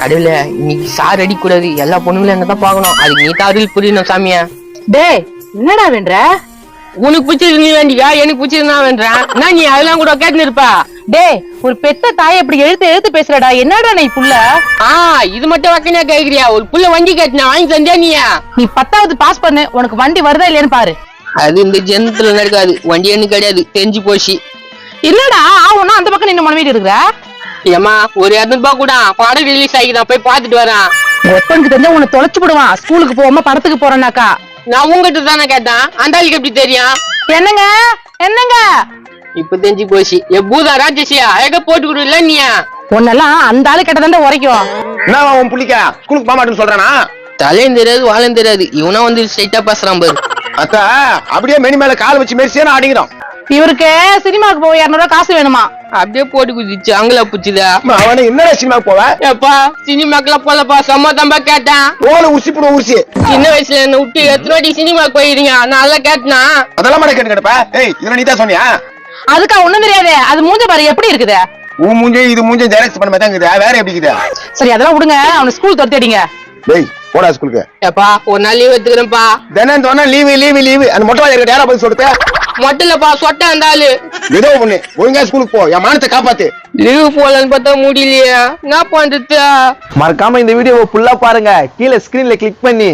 கடவுள இன்னைக்கு சார் அடிக்க கூடாது எல்லா பொண்ணுங்களும் என்னதான் பார்க்கணும். அதுக்கு நீ அருள் புரியணும் சாமியா. டேய் என்னடா வென்ற? உனக்கு பிடிச்சது நீ வேண்டிக்கா எனக்கு பிடிச்சது நான் வேண்டேன் நான் நீ அதெல்லாம் கூட கேட்டுன்னு இருப்பா டேய் ஒரு பெத்த தாய் இப்படி எழுத்து எழுத்து பேசுறடா. என்னடா நீ புள்ள? ஆ இது மட்டும் வக்கனையா கேக்குறியா? ஒரு புள்ள வண்டி கட்டின வாங்கி தந்தியா நீயா நீ பத்தாவது பாஸ் பண்ணு. உனக்கு வண்டி வருதா இல்லையான்னு பாரு. அது இந்த ஜென்மத்துல நடக்காது. வண்டி எனக்கு கிடையாது. தெரிஞ்சு போச்சு. இல்லடா ஆவுனா அந்த பக்கம் நின்னு மனைவிட்டு இருக்கிற? ஏமா ஒரு இரநூறு ரூபாய் கூட. படம் ரிலீஸ் ஆகிதான் போய் பார்த்துட்டு வரேன். ஒப்பனுக்கு தெரிஞ்சா உன்னை தொலைச்சு விடுவான். ஸ்கூலுக்கு போகாம படத்துக்கு போறேன்னாக்கா. நான் உங்ககிட்ட தானே கேட்டேன். அந்த ஆளுக்கு எப்படி தெரியும்? என்னங்க? என்னங்க? இப்ப தெரிஞ்சு போச்சு. எ பூதா ராஜேஷியா எங்க போட்டு கொடுல நீயா உன்னெல்லாம் அந்த ஆளு கிட்டதாண்ட உரைக்கும். என்ன உன் புள்ளிக்க? ஸ்கூலுக்கு போக மாட்டேன்னு சொல்றானா? தலையும் தெரியாது வாழும் தெரியாது. இவனா வந்து ஸ்ட்ரைட்டா பேசுறான் பாரு. அத்த அப்படியே மெனி மேல கால் வச்சு மெரிசியா அடிக்கிறோம் இவருக்கு சினிமாவுக்கு போக இரநூறுவா காசு வேணுமா? அப்படியே போட்டு குதிச்சு அங்கல புச்சுதா அவனை என்னடா சினிமாக்கு போவ? ஏப்பா சினிமாக்கெல்லாம் போலப்பா சம்மதம்பா கேட்டேன் ஓலை உசி போடுவோம் உரிசி சின்ன வயசுல என்ன விட்டு எத்தனை வாட்டி சினிமாக்கு போயிருங்க நான் எல்லாம் கேட்டனா? அதெல்லாம் மாட கேட்டு கிடப்ப ஏய் இதெல்லாம் நீ தான் சொன்னியா? அதுக்கா ஒண்ணும் தெரியாது. அது மூஞ்ச பாரு எப்படி இருக்குது? உன் மூஞ்சே இது மூஞ்சே ஜெராக்ஸ் பண்ண மாதிரி தான் இருக்குது. வேற எப்படி இருக்குது? சரி அதெல்லாம் விடுங்க. அவனை ஸ்கூல் துரத்தி அடிங்க டேய் போடா ஸ்கூலுக்கு ஏப்பா ஒரு நாள் லீவ் எடுத்துக்கிறேன்ப்பா. தினம் சொன்னா லீவு லீவு லீவு அந்த மொட்டை இருக்க யாரா பதில் சொல்லிட்டு மொட்டலப்பா சொட்ட ஆளு ஏதோ ஒண்ணு ஒழுங்கா ஸ்கூலுக்கு போ என் மானத்தை காப்பாத்து. லீவ் போலன்னு பார்த்தா முடியலையே. என்ன பண்றது? மறக்காம இந்த வீடியோவை ஃபுல்லா பாருங்க. கீழே ஸ்கிரீன்ல கிளிக் பண்ணி.